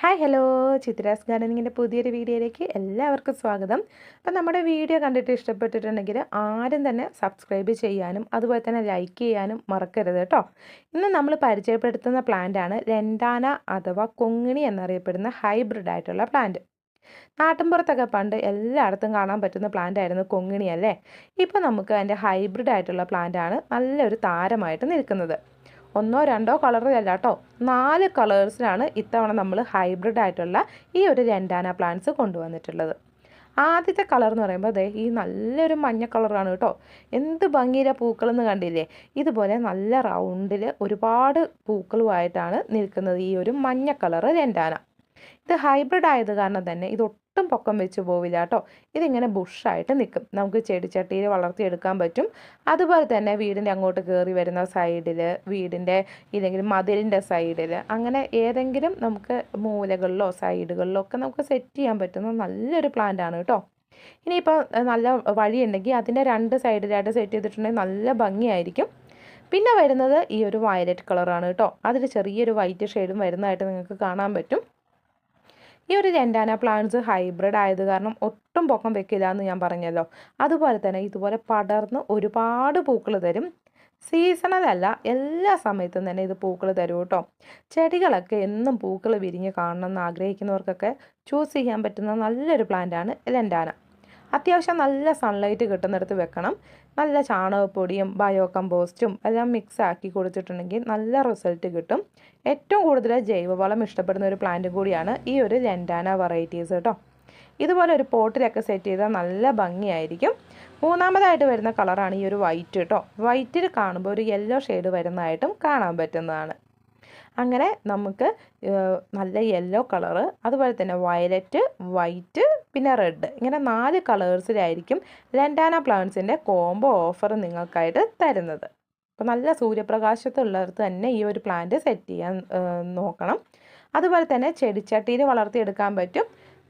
Hi hello. Chitra's ഗാർഡനിങ്ങിന്റെ പുതിയൊരു വീഡിയോയിലേക്ക് എല്ലാവർക്കും സ്വാഗതം. അപ്പം നമ്മുടെ വീഡിയോ കണ്ടിട്ട് ഇഷ്ടപ്പെട്ടിട്ടുണ്ടെങ്കിൽ ആരും തന്നെ സബ്സ്ക്രൈബ് ചെയ്യാനും അതുപോലെ തന്നെ ലൈക്ക് ചെയ്യാനും മറക്കരുത് കേട്ടോ. ഇന്ന് നമ്മൾ പരിചയപ്പെടുത്തുന്ന പ്ലാന്റാണ് രണ്ടാന അഥവാ കൊങ്ങിണി എന്നറിയപ്പെടുന്ന ഹൈബ്രിഡ് ആയിട്ടുള്ള പ്ലാന്റ് നാട്ടിൻപുറത്തൊക്കെ പണ്ട് എല്ലായിടത്തും കാണാൻ പറ്റുന്ന പ്ലാന്റ് ആയിരുന്നു കൊങ്ങിണി അല്ലേ? ഇപ്പോൾ നമുക്ക് അതിന്റെ ഹൈബ്രിഡ് ആയിട്ടുള്ള പ്ലാന്റാണ് നല്ലൊരു താരമായിട്ട് നിൽക്കുന്നത്. ഒന്നോ രണ്ടോ കളറിലല്ല കേട്ടോ നാല് കളേഴ്സിലാണ് ഇത്തവണ നമ്മൾ ഹൈബ്രിഡ് ആയിട്ടുള്ള ഈ ഒരു രണ്ടാന പ്ലാന്റ്സ് കൊണ്ടുവന്നിട്ടുള്ളത്. ആദ്യത്തെ കളർ എന്ന് പറയുമ്പോൾ അതെ ഈ നല്ലൊരു മഞ്ഞ കളറാണ് കേട്ടോ എന്ത് ഭംഗിയിലെ പൂക്കളെന്ന് കണ്ടില്ലേ? ഇതുപോലെ നല്ല റൗണ്ടിൽ ഒരുപാട് പൂക്കളുമായിട്ടാണ് നിൽക്കുന്നത് ഈ ഒരു മഞ്ഞ കളറ് രണ്ടാന. ഇത് ഹൈബ്രിഡ് ആയത് കാരണം തന്നെ ഇത് ഒട്ടും പൊക്കം വെച്ച് പോവില്ല കേട്ടോ. ഇതിങ്ങനെ ബുഷായിട്ട് നിൽക്കും നമുക്ക് ചെടിച്ചട്ടിയിൽ വളർത്തിയെടുക്കാൻ പറ്റും. അതുപോലെ തന്നെ വീടിന്റെ അങ്ങോട്ട് കയറി വരുന്ന സൈഡിൽ വീടിന്റെ ഇല്ലെങ്കിൽ മതിലിന്റെ സൈഡിൽ അങ്ങനെ ഏതെങ്കിലും നമുക്ക് മൂലകളിലോ സൈഡുകളിലോ ഒക്കെ നമുക്ക് സെറ്റ് ചെയ്യാൻ പറ്റുന്ന നല്ലൊരു പ്ലാന്റ് ആണ് കേട്ടോ. ഇനിയിപ്പോൾ നല്ല വഴിയുണ്ടെങ്കിൽ അതിന്റെ രണ്ട് സൈഡിലായിട്ട് സെറ്റ് ചെയ്തിട്ടുണ്ടെങ്കിൽ നല്ല ഭംഗിയായിരിക്കും. പിന്നെ വരുന്നത് ഈ ഒരു വയലറ്റ് കളറാണ് കേട്ടോ. അതിൽ ചെറിയൊരു വൈറ്റ് ഷെയ്ഡും വരുന്നതായിട്ട് നിങ്ങൾക്ക് കാണാൻ പറ്റും. ഈ ഒരു രണ്ടാന പ്ലാന്റ്സ് ഹൈബ്രിഡ് ആയത് കാരണം ഒട്ടും പൊക്കം വെക്കില്ല എന്ന് ഞാൻ പറഞ്ഞല്ലോ. അതുപോലെ തന്നെ ഇതുപോലെ പടർന്ന് ഒരുപാട് പൂക്കൾ തരും. സീസണൽ അല്ല എല്ലാ സമയത്തും തന്നെ ഇത് പൂക്കൾ തരും കേട്ടോ. ചെടികളൊക്കെ എന്നും പൂക്കൾ വിരിഞ്ഞ് കാണണം എന്ന് ആഗ്രഹിക്കുന്നവർക്കൊക്കെ ചൂസ് ചെയ്യാൻ പറ്റുന്ന നല്ലൊരു പ്ലാന്റാണ് ലെൻഡാന അത്യാവശ്യം നല്ല സൺലൈറ്റ് കിട്ടുന്നിടത്ത് വെക്കണം. നല്ല ചാണകപ്പൊടിയും ബയോ കമ്പോസ്റ്റും എല്ലാം മിക്സ് ആക്കി കൊടുത്തിട്ടുണ്ടെങ്കിൽ നല്ല റിസൾട്ട് കിട്ടും. ഏറ്റവും കൂടുതൽ ജൈവവളം ഇഷ്ടപ്പെടുന്ന ഒരു പ്ലാന്റ് കൂടിയാണ് ഈ ഒരു ലെൻഡാന വെറൈറ്റീസ് കേട്ടോ ഇതുപോലെ ഒരു പോട്ടിലൊക്കെ സെറ്റ് ചെയ്താൽ നല്ല ഭംഗിയായിരിക്കും. മൂന്നാമതായിട്ട് വരുന്ന കളറാണ് ഈ ഒരു വൈറ്റ് കേട്ടോ വൈറ്റിൽ കാണുമ്പോൾ ഒരു യെല്ലോ ഷെയ്ഡ് വരുന്നതായിട്ടും കാണാൻ പറ്റുന്നതാണ്. അങ്ങനെ നമുക്ക് നല്ല യെല്ലോ കളറ് അതുപോലെ തന്നെ വയലറ്റ് വൈറ്റ് പിന്നെ റെഡ് ഇങ്ങനെ നാല് കളേഴ്സിലായിരിക്കും ലെൻഡാന പ്ലാന്റ്സിന്റെ കോംബോ ഓഫർ നിങ്ങൾക്കായിട്ട് തരുന്നത്. അപ്പോൾ നല്ല സൂര്യപ്രകാശത്തുള്ളിടത്ത് തന്നെ ഈ ഒരു പ്ലാന്റ് സെറ്റ് ചെയ്യാൻ നോക്കണം. അതുപോലെ തന്നെ ചെടിച്ചട്ടിയിൽ വളർത്തിയെടുക്കാൻ പറ്റും.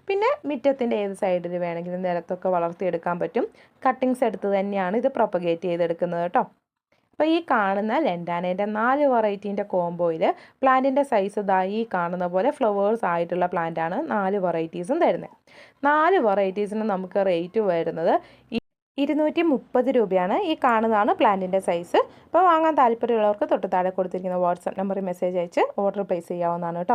പിന്നെ മുറ്റത്തിന്റെ ഏത് സൈഡിൽ വേണമെങ്കിലും നിലത്തൊക്കെ വളർത്തിയെടുക്കാൻ പറ്റും. കട്ടിങ്സ് എടുത്ത് തന്നെയാണ് ഇത് പ്രൊപ്പഗേറ്റ് ചെയ്തെടുക്കുന്നത് കേട്ടോ. അപ്പോൾ ഈ കാണുന്ന ലെൻഡാനേന്റെ നാല് വെറൈറ്റീന്റെ കോംബോയിൽ പ്ലാന്റിന്റെ സൈസ് ഇതാ ഈ കാണുന്ന പോലെ ഫ്ലവേഴ്സ് ആയിട്ടുള്ള പ്ലാന്റാണ് നാല് വെറൈറ്റീസും തരുന്നത്. നാല് വെറൈറ്റീസിന് നമുക്ക് റേറ്റ് വരുന്നത് ഇരുന്നൂറ്റി മുപ്പത് രൂപയാണ്. ഈ കാണുന്നതാണ് പ്ലാന്റിന്റെ സൈസ്. അപ്പോൾ വാങ്ങാൻ താല്പര്യമുള്ളവർക്ക് തൊട്ട് താഴെ കൊടുത്തിരിക്കുന്ന വാട്സപ്പ് നമ്പറിൽ മെസ്സേജ് അയച്ച് ഓർഡർ പ്ലേസ് ചെയ്യാവുന്നതാണ് കേട്ടോ.